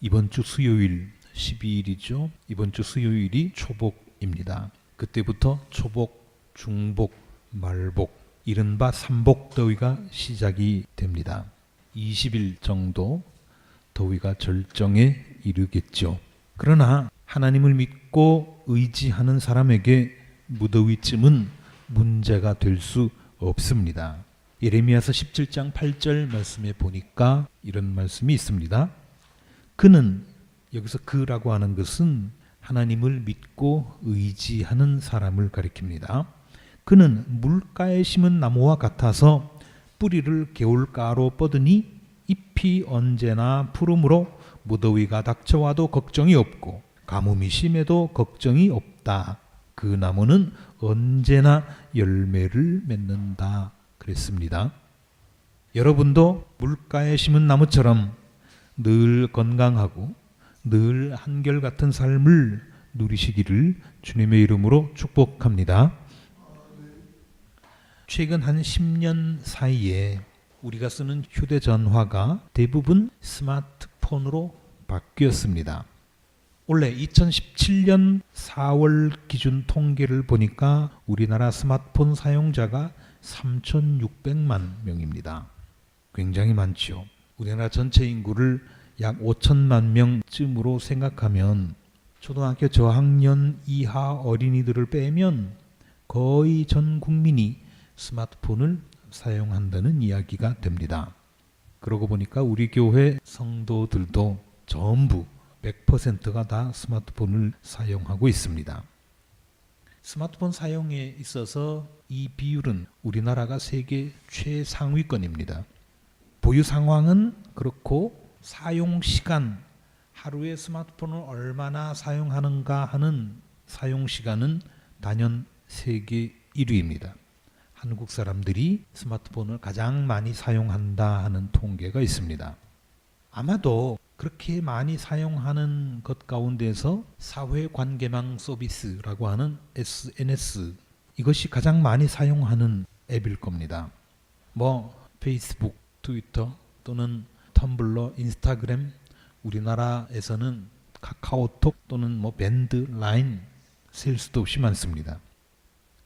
이번 주 수요일 12일이죠. 이번 주 수요일이 초복입니다. 그때부터 초복, 중복, 말복, 이른바 삼복 더위가 시작이 됩니다. 20일 정도 더위가 절정에 이르겠죠. 그러나 하나님을 믿고 의지하는 사람에게 무더위쯤은 문제가 될 수 없습니다. 예레미야서 17장 8절 말씀에 보니까 이런 말씀이 있습니다. 그는 여기서 그라고 하는 것은 하나님을 믿고 의지하는 사람을 가리킵니다. 그는 물가에 심은 나무와 같아서 뿌리를 개울가로 뻗으니 잎이 언제나 푸르므로 무더위가 닥쳐와도 걱정이 없고 가뭄이 심해도 걱정이 없다. 그 나무는 언제나 열매를 맺는다. 그랬습니다. 여러분도 물가에 심은 나무처럼 늘 건강하고 늘 한결같은 삶을 누리시기를 주님의 이름으로 축복합니다. 최근 한 10년 사이에 우리가 쓰는 휴대전화가 대부분 스마트폰으로 바뀌었습니다. 원래 2017년 4월 기준 통계를 보니까 우리나라 스마트폰 사용자가 3,600만 명입니다. 굉장히 많지요. 우리나라 전체 인구를 약 5천만 명쯤으로 생각하면 초등학교 저학년 이하 어린이들을 빼면 거의 전 국민이 스마트폰을 사용한다는 이야기가 됩니다. 그러고 보니까 우리 교회 성도들도 전부 100%가 다 스마트폰을 사용하고 있습니다. 스마트폰 사용에 있어서 이 비율은 우리나라가 세계 최상위권입니다. 보유 상황은 그렇고 사용 시간 하루에 스마트폰을 얼마나 사용하는가 하는 사용 시간은 단연 세계 1위입니다. 한국 사람들이 스마트폰을 가장 많이 사용한다 하는 통계가 있습니다. 아마도 그렇게 많이 사용하는 것 가운데서 사회 관계망 서비스라고 하는 SNS 이것이 가장 많이 사용하는 앱일 겁니다. 뭐 페이스북, 트위터 또는 텀블러, 인스타그램 우리나라에서는 카카오톡 또는 뭐 밴드, 라인 셀 수도 없이 많습니다.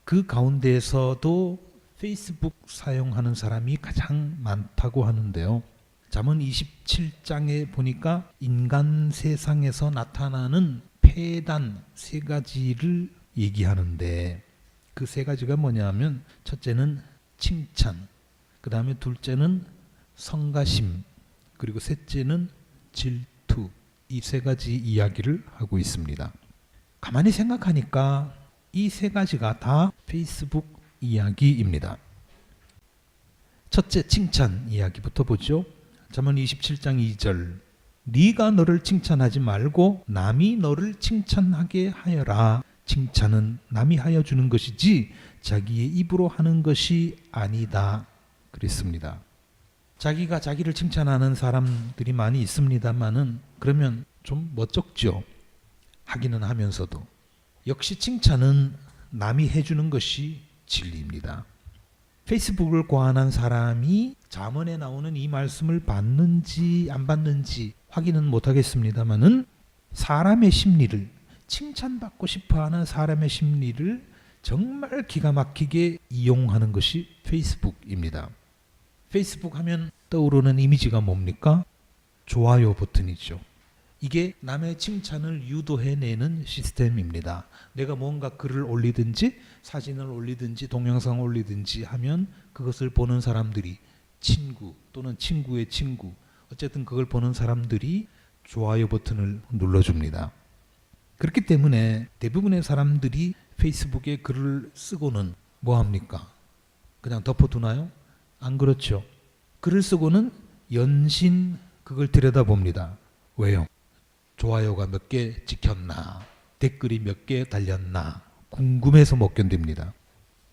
그 가운데에서도 페이스북 사용하는 사람이 가장 많다고 하는데요. 잠언 27장에 보니까 인간 세상에서 나타나는 폐단 세 가지를 얘기하는데 그 세 가지가 뭐냐면 첫째는 칭찬, 그 다음에 둘째는 성가심, 그리고 셋째는 질투 이 세 가지 이야기를 하고 있습니다. 가만히 생각하니까 이 세 가지가 다 페이스북 이야기입니다. 첫째 칭찬 이야기부터 보죠. 잠언 27장 2절 네가 너를 칭찬하지 말고 남이 너를 칭찬하게 하여라. 칭찬은 남이 하여 주는 것이지 자기의 입으로 하는 것이 아니다. 그랬습니다. 자기가 자기를 칭찬하는 사람들이 많이 있습니다만은 그러면 좀 멋쩍죠. 하기는 하면서도 역시 칭찬은 남이 해주는 것이 진리입니다. 페이스북을 고안한 사람이 잠언에 나오는 이 말씀을 받는지 안 받는지 확인은 못하겠습니다만은 사람의 심리를 칭찬받고 싶어하는 사람의 심리를 정말 기가 막히게 이용하는 것이 페이스북입니다. 페이스북 하면 떠오르는 이미지가 뭡니까? 좋아요 버튼이죠. 이게 남의 칭찬을 유도해내는 시스템입니다. 내가 뭔가 글을 올리든지 사진을 올리든지 동영상을 올리든지 하면 그것을 보는 사람들이 친구 또는 친구의 친구 어쨌든 그걸 보는 사람들이 좋아요 버튼을 눌러줍니다. 그렇기 때문에 대부분의 사람들이 페이스북에 글을 쓰고는 뭐 합니까? 그냥 덮어두나요? 안 그렇죠. 글을 쓰고는 연신 그걸 들여다봅니다. 왜요? 좋아요가 몇 개 찍혔나? 댓글이 몇 개 달렸나? 궁금해서 못 견딥니다.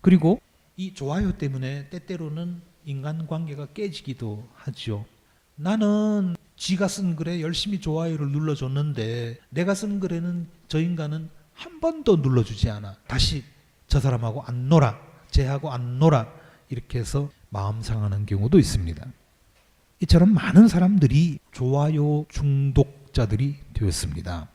그리고 이 좋아요 때문에 때때로는 인간관계가 깨지기도 하죠. 나는 지가 쓴 글에 열심히 좋아요를 눌러줬는데 내가 쓴 글에는 저 인간은 한 번도 눌러주지 않아. 다시 저 사람하고 안 놀아. 쟤하고 안 놀아. 이렇게 해서 마음 상하는 경우도 있습니다. 이처럼 많은 사람들이 좋아요 중독 구독자들이 되었습니다.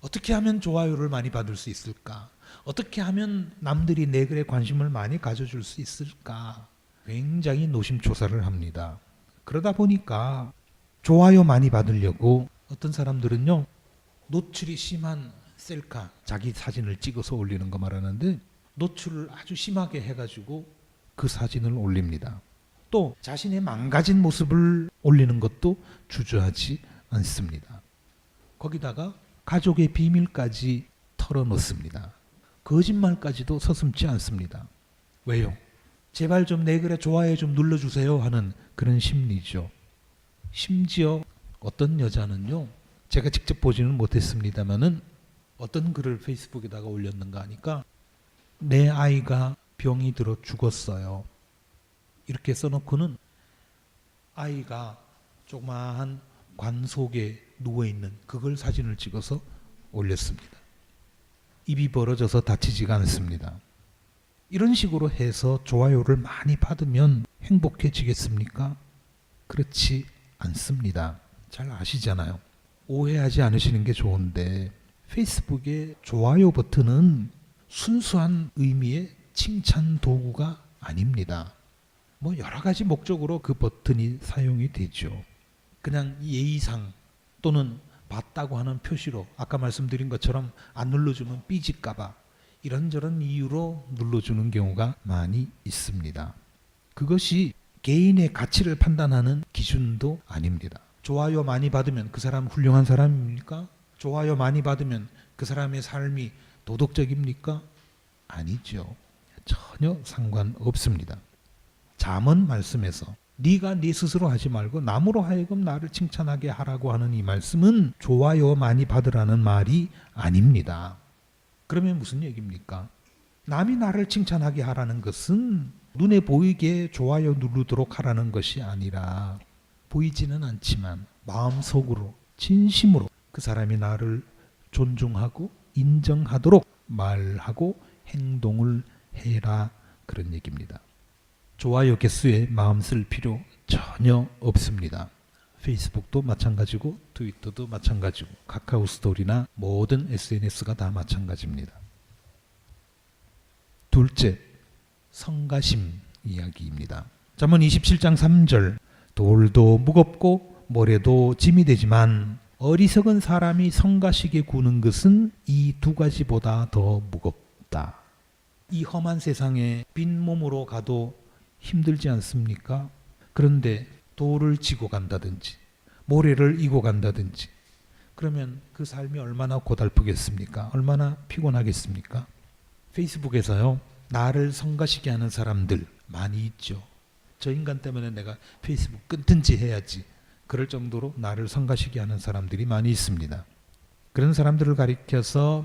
어떻게 하면 좋아요를 많이 받을 수 있을까? 어떻게 하면 남들이 내 글에 관심을 많이 가져줄 수 있을까? 굉장히 노심초사를 합니다. 그러다 보니까 좋아요 많이 받으려고 어떤 사람들은요 노출이 심한 셀카 자기 사진을 찍어서 올리는 거 말하는데 노출을 아주 심하게 해가지고 그 사진을 올립니다. 또 자신의 망가진 모습을 올리는 것도 주저하지 않습니다. 거기다가 가족의 비밀까지 털어놓습니다. 거짓말까지도 서슴지 않습니다. 왜요? 제발 좀 내 글에 좋아요 좀 눌러주세요 하는 그런 심리죠. 심지어 어떤 여자는요, 제가 직접 보지는 못했습니다만은 어떤 글을 페이스북에다가 올렸는가 하니까 내 아이가 병이 들어 죽었어요. 이렇게 써놓고는 아이가 조그마한 관 속에 누워 있는 그걸 사진을 찍어서 올렸습니다. 입이 벌어져서 다치지가 않습니다. 이런 식으로 해서 좋아요를 많이 받으면 행복해지겠습니까? 그렇지 않습니다. 잘 아시잖아요. 오해하지 않으시는 게 좋은데 페이스북의 좋아요 버튼은 순수한 의미의 칭찬 도구가 아닙니다. 뭐 여러 가지 목적으로 그 버튼이 사용이 되죠. 그냥 예의상 또는 봤다고 하는 표시로 아까 말씀드린 것처럼 안 눌러주면 삐질까봐 이런저런 이유로 눌러주는 경우가 많이 있습니다. 그것이 개인의 가치를 판단하는 기준도 아닙니다. 좋아요 많이 받으면 그 사람 훌륭한 사람입니까? 좋아요 많이 받으면 그 사람의 삶이 도덕적입니까? 아니죠. 전혀 상관없습니다. 잠언 말씀에서 네가 네 스스로 하지 말고 남으로 하여금 나를 칭찬하게 하라고 하는 이 말씀은 좋아요 많이 받으라는 말이 아닙니다. 그러면 무슨 얘기입니까? 남이 나를 칭찬하게 하라는 것은 눈에 보이게 좋아요 누르도록 하라는 것이 아니라 보이지는 않지만 마음속으로 진심으로 그 사람이 나를 존중하고 인정하도록 말하고 행동을 해라 그런 얘기입니다. 좋아요 개수에 마음 쓸 필요 전혀 없습니다. 페이스북도 마찬가지고 트위터도 마찬가지고 카카오 스토리나 모든 SNS가 다 마찬가지입니다. 둘째, 성가심 이야기입니다. 잠언 27장 3절 돌도 무겁고 모래도 짐이 되지만 어리석은 사람이 성가시게 구는 것은 이 두 가지보다 더 무겁다. 이 험한 세상에 빈 몸으로 가도 힘들지 않습니까? 그런데 돌을 지고 간다든지 모래를 이고 간다든지 그러면 그 삶이 얼마나 고달프겠습니까? 얼마나 피곤하겠습니까? 페이스북에서요 나를 성가시게 하는 사람들 많이 있죠. 저 인간 때문에 내가 페이스북 끊든지 해야지 그럴 정도로 나를 성가시게 하는 사람들이 많이 있습니다. 그런 사람들을 가리켜서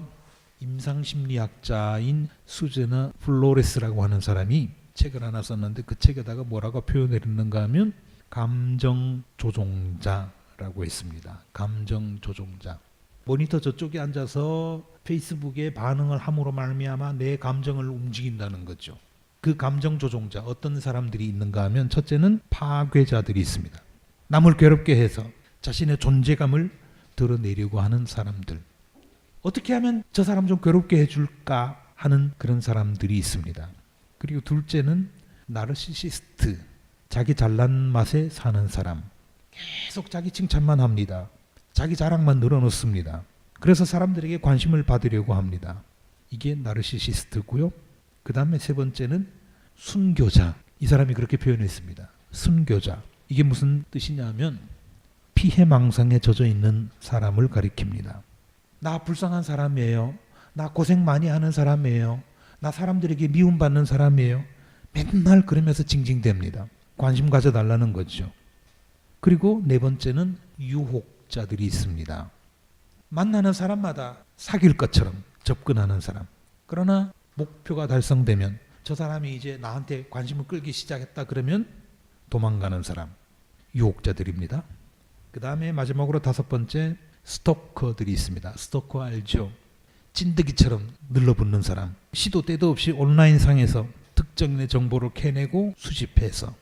임상심리학자인 수제너 플로레스라고 하는 사람이 책을 하나 썼는데 그 책에다가 뭐라고 표현했는가 하면 감정 조종자라고 했습니다. 감정 조종자. 모니터 저쪽에 앉아서 페이스북에 반응을 함으로 말미암아 내 감정을 움직인다는 거죠. 그 감정 조종자 어떤 사람들이 있는가 하면 첫째는 파괴자들이 있습니다. 남을 괴롭게 해서 자신의 존재감을 드러내려고 하는 사람들. 어떻게 하면 저 사람 좀 괴롭게 해줄까 하는 그런 사람들이 있습니다. 그리고 둘째는 나르시시스트, 자기 잘난 맛에 사는 사람. 계속 자기 칭찬만 합니다. 자기 자랑만 늘어놓습니다. 그래서 사람들에게 관심을 받으려고 합니다. 이게 나르시시스트고요. 그 다음에 세 번째는 순교자. 이 사람이 그렇게 표현했습니다. 순교자. 이게 무슨 뜻이냐면 피해망상에 젖어 있는 사람을 가리킵니다. 나 불쌍한 사람이에요. 나 고생 많이 하는 사람이에요. 나 사람들에게 미움받는 사람이에요. 맨날 그러면서 징징댑니다. 관심 가져달라는 거죠. 그리고 네 번째는 유혹자들이 있습니다. 만나는 사람마다 사귈 것처럼 접근하는 사람. 그러나 목표가 달성되면 저 사람이 이제 나한테 관심을 끌기 시작했다 그러면 도망가는 사람. 유혹자들입니다. 그 다음에 마지막으로 다섯 번째 스토커들이 있습니다. 스토커 알죠? 찐득이처럼 늘러붙는 사람. 시도 때도 없이 온라인상에서 특정인의 정보를 캐내고 수집해서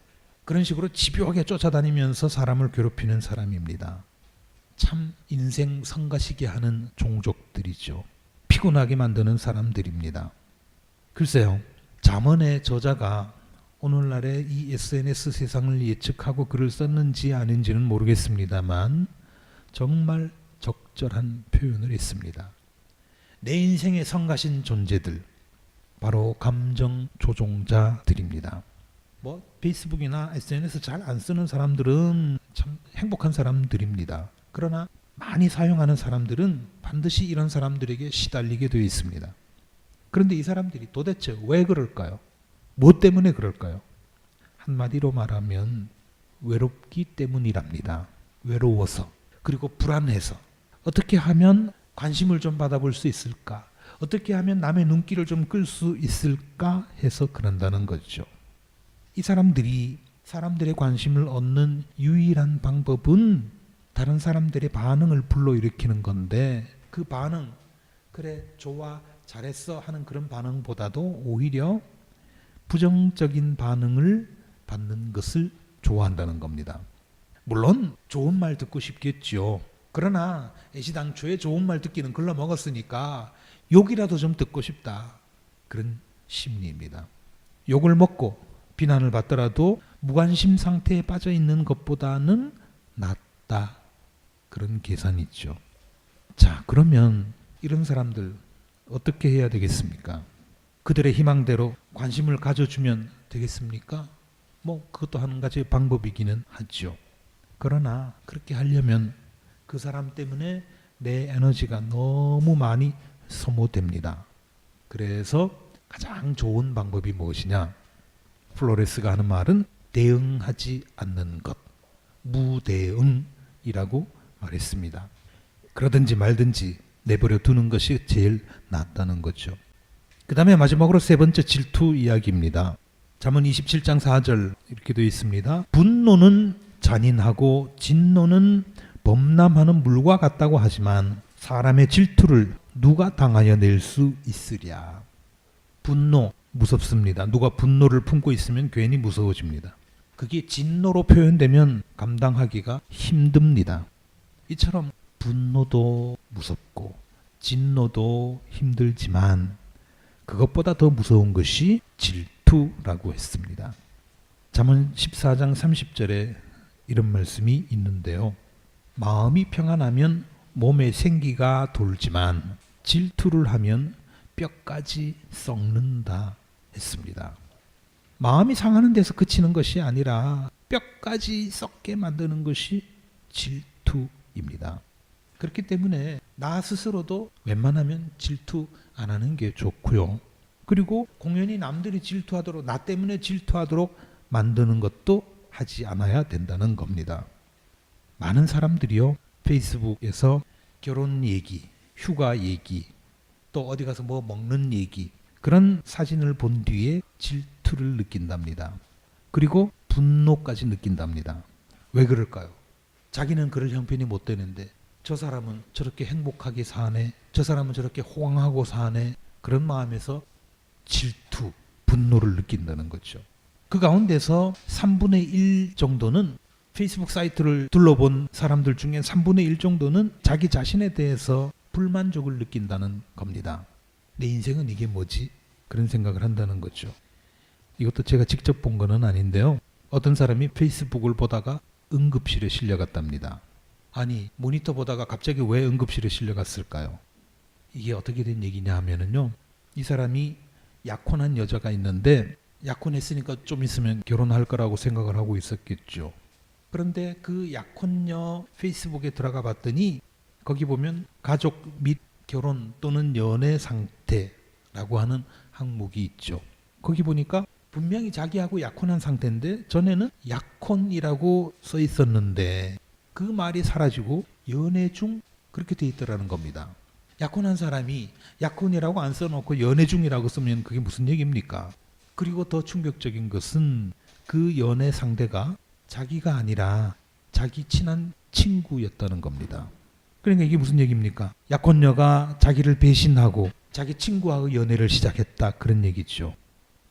그런 식으로 집요하게 쫓아다니면서 사람을 괴롭히는 사람입니다. 참 인생 성가시게 하는 종족들이죠. 피곤하게 만드는 사람들입니다. 글쎄요. 잠언의 저자가 오늘날의 이 SNS 세상을 예측하고 글을 썼는지 아닌지는 모르겠습니다만 정말 적절한 표현을 했습니다. 내 인생에 성가신 존재들 바로 감정 조종자들입니다. 뭐 페이스북이나 SNS 잘 안 쓰는 사람들은 참 행복한 사람들입니다. 그러나 많이 사용하는 사람들은 반드시 이런 사람들에게 시달리게 되어 있습니다. 그런데 이 사람들이 도대체 왜 그럴까요? 뭐 때문에 그럴까요? 한마디로 말하면 외롭기 때문이랍니다. 외로워서 그리고 불안해서 어떻게 하면 관심을 좀 받아볼 수 있을까? 어떻게 하면 남의 눈길을 좀 끌 수 있을까 해서 그런다는 거죠. 이 사람들이 사람들의 관심을 얻는 유일한 방법은 다른 사람들의 반응을 불러일으키는 건데 그 반응 그래 좋아 잘했어 하는 그런 반응보다도 오히려 부정적인 반응을 받는 것을 좋아한다는 겁니다. 물론 좋은 말 듣고 싶겠죠. 그러나 애시당초에 좋은 말 듣기는 글러 먹었으니까 욕이라도 좀 듣고 싶다. 그런 심리입니다. 욕을 먹고 비난을 받더라도 무관심 상태에 빠져 있는 것보다는 낫다. 그런 계산이 있죠. 자, 그러면 이런 사람들 어떻게 해야 되겠습니까? 그들의 희망대로 관심을 가져주면 되겠습니까? 뭐 그것도 한 가지 방법이기는 하죠. 그러나 그렇게 하려면 그 사람 때문에 내 에너지가 너무 많이 소모됩니다. 그래서 가장 좋은 방법이 무엇이냐? 플로레스가 하는 말은 대응하지 않는 것, 무대응이라고 말했습니다. 그러든지 말든지 내버려 두는 것이 제일 낫다는 거죠. 그 다음에 마지막으로 세 번째 질투 이야기입니다. 잠언 27장 4절 이렇게 되어 있습니다. 분노는 잔인하고 진노는 범람하는 물과 같다고 하지만 사람의 질투를 누가 당하여 낼 수 있으랴. 분노 무섭습니다. 누가 분노를 품고 있으면 괜히 무서워집니다. 그게 진노로 표현되면 감당하기가 힘듭니다. 이처럼 분노도 무섭고 진노도 힘들지만 그것보다 더 무서운 것이 질투라고 했습니다. 잠언 14장 30절에 이런 말씀이 있는데요. 마음이 평안하면 몸에 생기가 돌지만 질투를 하면 뼈까지 썩는다 했습니다. 마음이 상하는 데서 그치는 것이 아니라 뼈까지 썩게 만드는 것이 질투입니다. 그렇기 때문에 나 스스로도 웬만하면 질투 안 하는 게 좋고요. 그리고 공연히 남들이 질투하도록 나 때문에 질투하도록 만드는 것도 하지 않아야 된다는 겁니다. 많은 사람들이요 페이스북에서 결혼 얘기, 휴가 얘기, 또 어디 가서 뭐 먹는 얘기 그런 사진을 본 뒤에 질투를 느낀답니다. 그리고 분노까지 느낀답니다. 왜 그럴까요? 자기는 그럴 형편이 못 되는데 저 사람은 저렇게 행복하게 사네, 저 사람은 저렇게 호강하고 사네 그런 마음에서 질투, 분노를 느낀다는 거죠. 그 가운데서 3분의 1 정도는 페이스북 사이트를 둘러본 사람들 중에 3분의 1 정도는 자기 자신에 대해서 불만족을 느낀다는 겁니다. 내 인생은 이게 뭐지? 그런 생각을 한다는 거죠. 이것도 제가 직접 본 거는 아닌데요. 어떤 사람이 페이스북을 보다가 응급실에 실려갔답니다. 아니, 모니터 보다가 갑자기 왜 응급실에 실려갔을까요? 이게 어떻게 된 얘기냐 하면은요. 이 사람이 약혼한 여자가 있는데 약혼했으니까 좀 있으면 결혼할 거라고 생각을 하고 있었겠죠. 그런데 그 약혼녀 페이스북에 들어가 봤더니 거기 보면 가족 및 결혼 또는 연애 상태라고 하는 항목이 있죠. 거기 보니까 분명히 자기하고 약혼한 상태인데 전에는 약혼이라고 써 있었는데 그 말이 사라지고 연애 중 그렇게 돼 있더라는 겁니다. 약혼한 사람이 약혼이라고 안 써놓고 연애 중이라고 쓰면 그게 무슨 얘기입니까? 그리고 더 충격적인 것은 그 연애 상대가 자기가 아니라 자기 친한 친구였다는 겁니다. 그러니까 이게 무슨 얘기입니까? 약혼녀가 자기를 배신하고 자기 친구하고 연애를 시작했다 그런 얘기죠.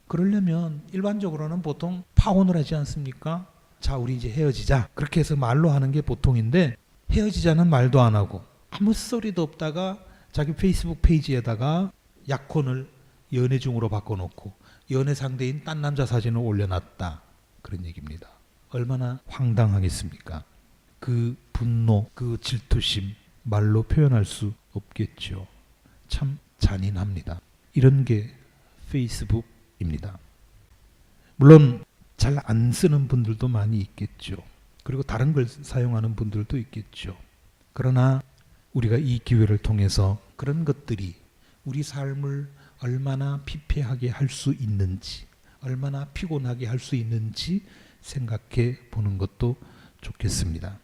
그러려면 일반적으로는 보통 파혼을 하지 않습니까? 자, 우리 이제 헤어지자. 그렇게 해서 말로 하는 게 보통인데 헤어지자는 말도 안 하고 아무 소리도 없다가 자기 페이스북 페이지에다가 약혼을 연애 중으로 바꿔놓고 연애 상대인 딴 남자 사진을 올려놨다 그런 얘기입니다. 얼마나 황당하겠습니까? 그 분노, 그 질투심 말로 표현할 수 없겠죠. 참 잔인합니다. 이런 게 페이스북입니다. 물론 잘 안 쓰는 분들도 많이 있겠죠. 그리고 다른 걸 사용하는 분들도 있겠죠. 그러나 우리가 이 기회를 통해서 그런 것들이 우리 삶을 얼마나 피폐하게 할 수 있는지, 얼마나 피곤하게 할 수 있는지 생각해 보는 것도 좋겠습니다.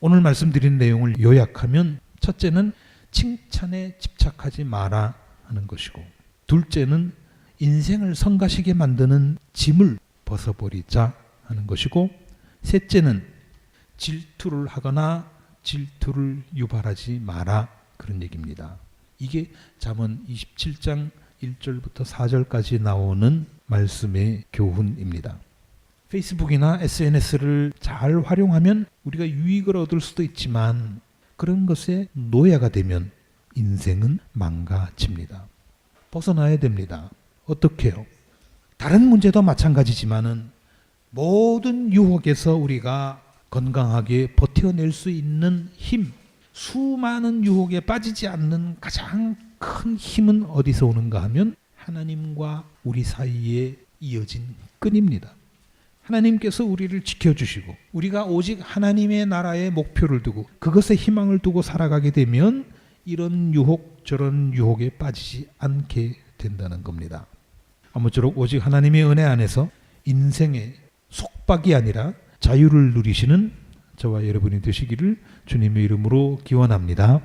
오늘 말씀드린 내용을 요약하면 첫째는 칭찬에 집착하지 마라 하는 것이고 둘째는 인생을 성가시게 만드는 짐을 벗어버리자 하는 것이고 셋째는 질투를 하거나 질투를 유발하지 마라 그런 얘기입니다. 이게 잠언 27장 1절부터 4절까지 나오는 말씀의 교훈입니다. 페이스북이나 SNS를 잘 활용하면 우리가 유익을 얻을 수도 있지만 그런 것에 노예가 되면 인생은 망가집니다. 벗어나야 됩니다. 어떻게요? 다른 문제도 마찬가지지만은 모든 유혹에서 우리가 건강하게 버텨낼 수 있는 힘, 수많은 유혹에 빠지지 않는 가장 큰 힘은 어디서 오는가 하면 하나님과 우리 사이에 이어진 끈입니다. 하나님께서 우리를 지켜주시고 우리가 오직 하나님의 나라의 목표를 두고 그것에 희망을 두고 살아가게 되면 이런 유혹 저런 유혹에 빠지지 않게 된다는 겁니다. 아무쪼록 오직 하나님의 은혜 안에서 인생의 속박이 아니라 자유를 누리시는 저와 여러분이 되시기를 주님의 이름으로 기원합니다.